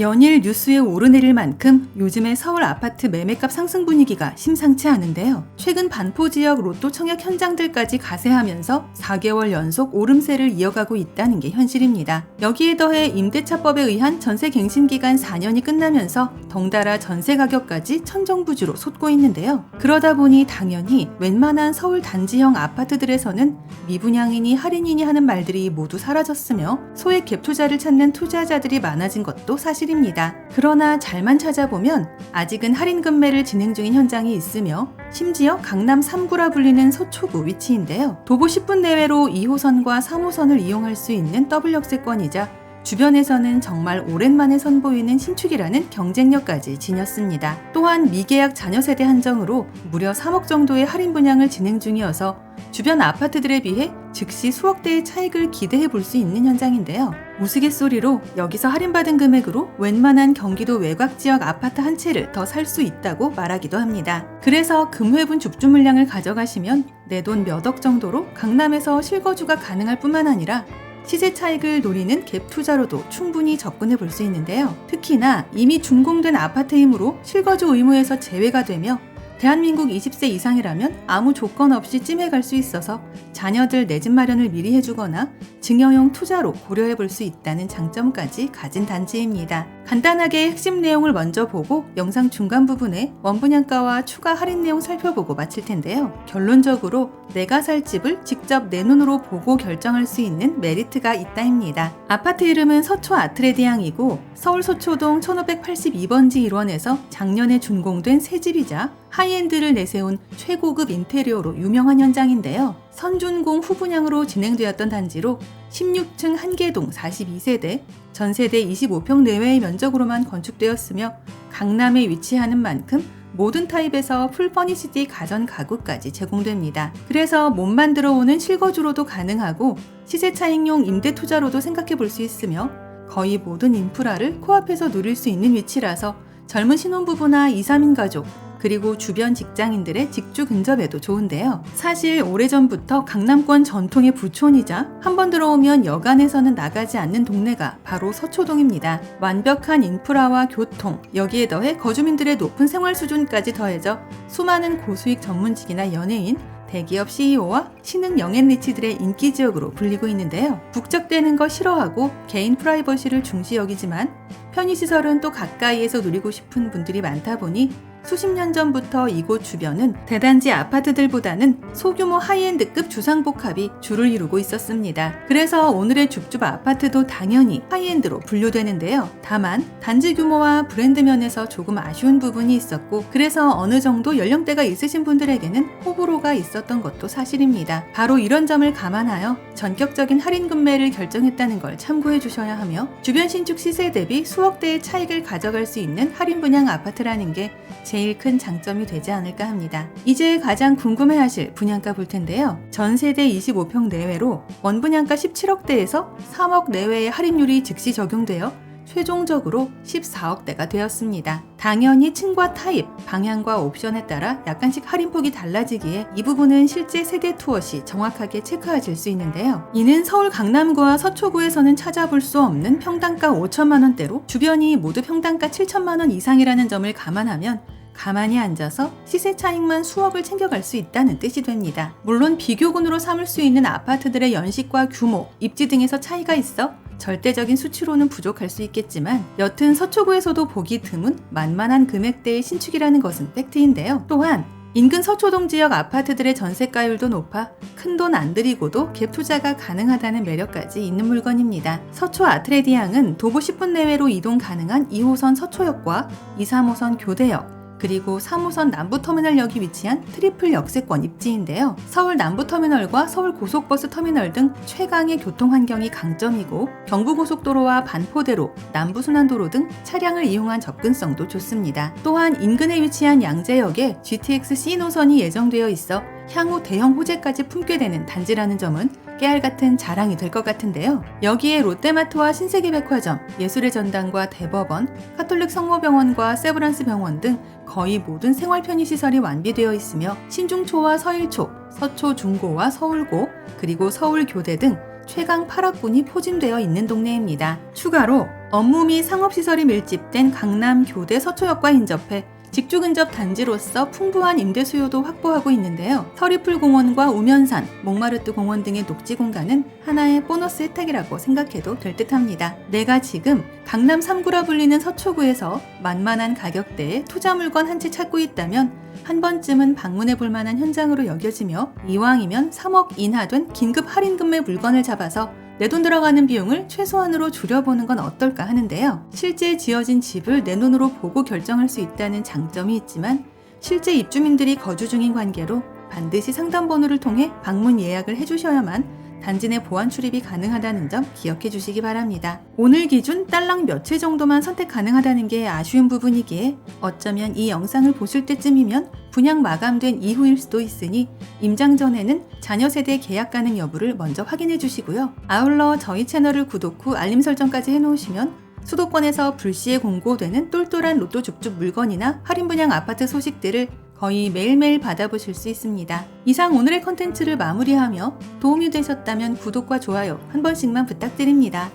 연일 뉴스에 오르내릴 만큼 요즘의 서울 아파트 매매값 상승 분위기가 심상치 않은데요. 최근 반포 지역 로또 청약 현장들까지 가세하면서 4개월 연속 오름세를 이어가고 있다는 게 현실입니다. 여기에 더해 임대차법에 의한 전세 갱신 기간 4년이 끝나면서 덩달아 전세 가격까지 천정부지로 솟고 있는데요. 그러다 보니 당연히 웬만한 서울 단지형 아파트들에서는 미분양이니 할인이니 하는 말들이 모두 사라졌으며 소액 갭 투자를 찾는 투자자들이 많아진 것도 사실 입니다. 그러나 잘만 찾아보면 아직은 할인 금매를 진행 중인 현장이 있으며 심지어 강남 3구라 불리는 서초구 위치인데요. 도보 10분 내외로 2호선과 3호선을 이용할 수 있는 더블 역세권이자 주변에서는 정말 오랜만에 선보이는 신축이라는 경쟁력까지 지녔습니다. 또한 미계약 자녀 세대 한정으로 무려 3억 정도의 할인 분양을 진행 중이어서 주변 아파트들에 비해 즉시 수억 대의 차익을 기대해 볼 수 있는 현장인데요. 우스갯소리로 여기서 할인받은 금액으로 웬만한 경기도 외곽 지역 아파트 한 채를 더 살 수 있다고 말하기도 합니다. 그래서 금회분 줍줍 물량을 가져가시면 내 돈 몇 억 정도로 강남에서 실거주가 가능할 뿐만 아니라 시세 차익을 노리는 갭 투자로도 충분히 접근해 볼 수 있는데요. 특히나 이미 준공된 아파트이므로 실거주 의무에서 제외가 되며 대한민국 20세 이상이라면 아무 조건 없이 찜해갈 수 있어서 자녀들 내 집 마련을 미리 해주거나 증여용 투자로 고려해 볼 수 있다는 장점까지 가진 단지입니다. 간단하게 핵심 내용을 먼저 보고 영상 중간 부분에 원분양가와 추가 할인 내용 살펴보고 마칠 텐데요. 결론적으로 내가 살 집을 직접 내 눈으로 보고 결정할 수 있는 메리트가 있다입니다. 아파트 이름은 서초 아트레디앙이고 서울 서초동 1582번지 1원에서 작년에 준공된 새 집이자 하이엔드를 내세운 최고급 인테리어로 유명한 현장인데요. 선준공 후분양으로 진행되었던 단지로 16층 한개동 42세대, 전세대 25평 내외의 면적으로만 건축되었으며 강남에 위치하는 만큼 모든 타입에서 풀 퍼니시티 가전 가구까지 제공됩니다. 그래서 몸만 들어오는 실거주로도 가능하고 시세 차익용 임대 투자로도 생각해 볼 수 있으며 거의 모든 인프라를 코앞에서 누릴 수 있는 위치라서 젊은 신혼부부나 2, 3인 가족, 그리고 주변 직장인들의 직주 근접에도 좋은데요. 사실 오래전부터 강남권 전통의 부촌이자 한 번 들어오면 여간에서는 나가지 않는 동네가 바로 서초동입니다. 완벽한 인프라와 교통, 여기에 더해 거주민들의 높은 생활 수준까지 더해져 수많은 고수익 전문직이나 연예인, 대기업 CEO와 신흥 영앤 리치들의 인기 지역으로 불리고 있는데요. 북적대는 거 싫어하고 개인 프라이버시를 중시 여기지만 편의시설은 또 가까이에서 누리고 싶은 분들이 많다 보니 수십 년 전부터 이곳 주변은 대단지 아파트들보다는 소규모 하이엔드급 주상복합이 주를 이루고 있었습니다. 그래서 오늘의 줍줍 아파트도 당연히 하이엔드로 분류되는데요. 다만 단지 규모와 브랜드 면에서 조금 아쉬운 부분이 있었고 그래서 어느 정도 연령대가 있으신 분들에게는 호불호가 있었던 것도 사실입니다. 바로 이런 점을 감안하여 전격적인 할인 금매를 결정했다는 걸 참고해 주셔야 하며 주변 신축 시세 대비 수억 대의 차익을 가져갈 수 있는 할인 분양 아파트라는 게 제일 큰 장점이 되지 않을까 합니다. 이제 가장 궁금해하실 분양가 볼 텐데요. 전 세대 25평 내외로 원 분양가 17억대에서 3억 내외의 할인율이 즉시 적용되어 최종적으로 14억대가 되었습니다. 당연히 층과 타입, 방향과 옵션에 따라 약간씩 할인폭이 달라지기에 이 부분은 실제 세대 투어 시 정확하게 체크하실 수 있는데요. 이는 서울 강남구와 서초구에서는 찾아볼 수 없는 평당가 5천만 원대로 주변이 모두 평당가 7천만 원 이상이라는 점을 감안하면 가만히 앉아서 시세 차익만 수억을 챙겨갈 수 있다는 뜻이 됩니다. 물론 비교군으로 삼을 수 있는 아파트들의 연식과 규모, 입지 등에서 차이가 있어 절대적인 수치로는 부족할 수 있겠지만 여튼 서초구에서도 보기 드문 만만한 금액대의 신축이라는 것은 팩트인데요. 또한 인근 서초동 지역 아파트들의 전세가율도 높아 큰 돈 안 들이고도 갭 투자가 가능하다는 매력까지 있는 물건입니다. 서초 아트레디앙은 도보 10분 내외로 이동 가능한 2호선 서초역과 2, 3호선 교대역, 그리고 3호선 남부터미널역이 위치한 트리플 역세권 입지인데요. 서울 남부터미널과 서울 고속버스 터미널 등 최강의 교통 환경이 강점이고 경부고속도로와 반포대로, 남부순환도로 등 차량을 이용한 접근성도 좋습니다. 또한 인근에 위치한 양재역에 GTX C 노선이 예정되어 있어 향후 대형 호재까지 품게 되는 단지라는 점은 깨알 같은 자랑이 될 것 같은데요. 여기에 롯데마트와 신세계백화점, 예술의 전당과 대법원, 카톨릭 성모병원과 세브란스 병원 등 거의 모든 생활 편의 시설이 완비되어 있으며 신중초와 서일초, 서초 중고와 서울고, 그리고 서울교대 등 최강 8학군이 포진되어 있는 동네입니다. 추가로 업무 및 상업시설이 밀집된 강남 교대 서초역과 인접해 직주 근접 단지로서 풍부한 임대 수요도 확보하고 있는데요. 서리풀 공원과 우면산, 몽마르트 공원 등의 녹지 공간은 하나의 보너스 혜택이라고 생각해도 될 듯합니다. 내가 지금 강남 3구라 불리는 서초구에서 만만한 가격대에 투자 물건 한 채 찾고 있다면 한 번쯤은 방문해 볼 만한 현장으로 여겨지며 이왕이면 3억 인하된 긴급 할인금의 물건을 잡아서 내 돈 들어가는 비용을 최소한으로 줄여보는 건 어떨까 하는데요. 실제 지어진 집을 내 눈으로 보고 결정할 수 있다는 장점이 있지만 실제 입주민들이 거주 중인 관계로 반드시 상담번호를 통해 방문 예약을 해주셔야만 단지 내 보안 출입이 가능하다는 점 기억해 주시기 바랍니다. 오늘 기준 딸랑 몇채 정도만 선택 가능하다는 게 아쉬운 부분이기에 어쩌면 이 영상을 보실 때쯤이면 분양 마감된 이후일 수도 있으니 임장 전에는 자녀 세대 계약 가능 여부를 먼저 확인해 주시고요. 아울러 저희 채널을 구독 후 알림 설정까지 해놓으시면 수도권에서 불시에 공고되는 똘똘한 로또 줍줍 물건이나 할인 분양 아파트 소식들을 거의 매일매일 받아보실 수 있습니다. 이상 오늘의 컨텐츠를 마무리하며 도움이 되셨다면 구독과 좋아요 한 번씩만 부탁드립니다.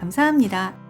감사합니다.